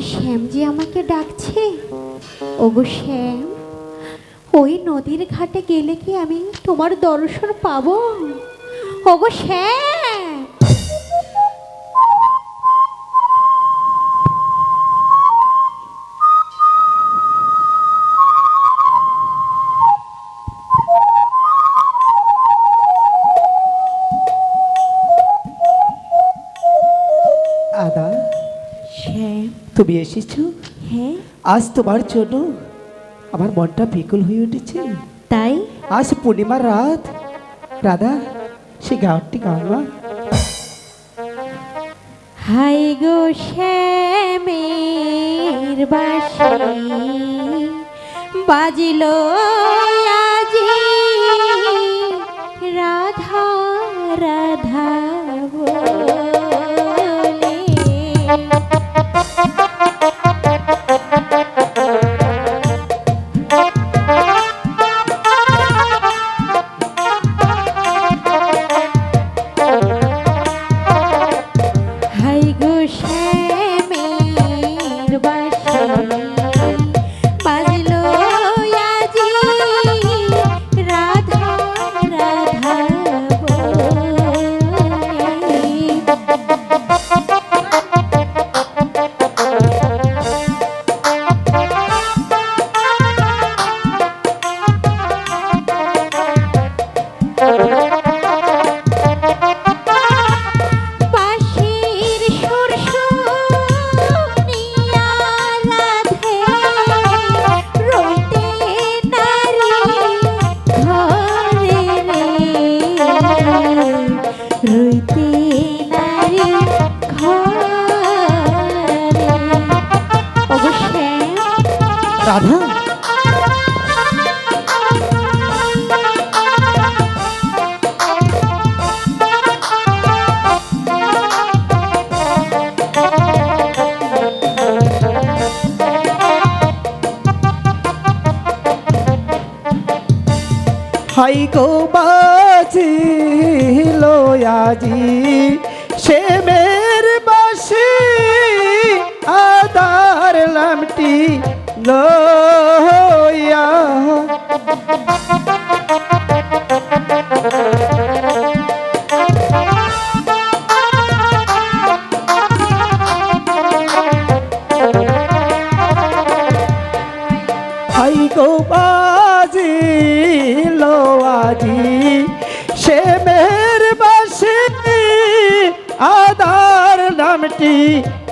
একি আমার শ্যাম যে আমাকে ডাকছে? ওগো শ্যাম, ওই নদীর ঘাটে গেলে কি আমি তোমার দর্শন পাবো? ওগো শ্যাম! তুমি এসেছ? হ্যাঁ। আজ তোমার জন্য আমার মনটা বিকুল হয়ে উঠেছে। তাই? আজ পূর্ণিমার রাত। রাধা সে গানটি গাওয়া হাই গো শ্যামের বাসি বাজিল আজি। রাধা রাধা বলে। হাই হাই গো বাজি আজি। সে মের বাসি আদার লামটি লয়া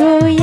হাই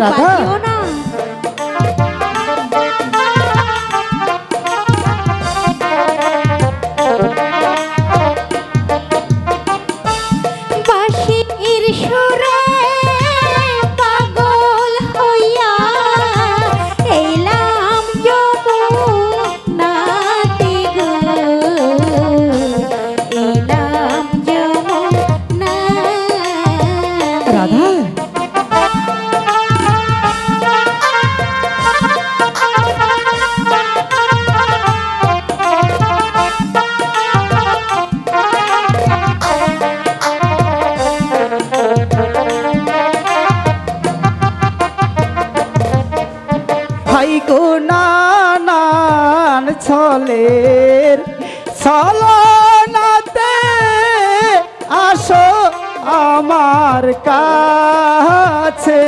বাসি হাই গো নানান ছলের ছলনাতে আসো আমার কাছে।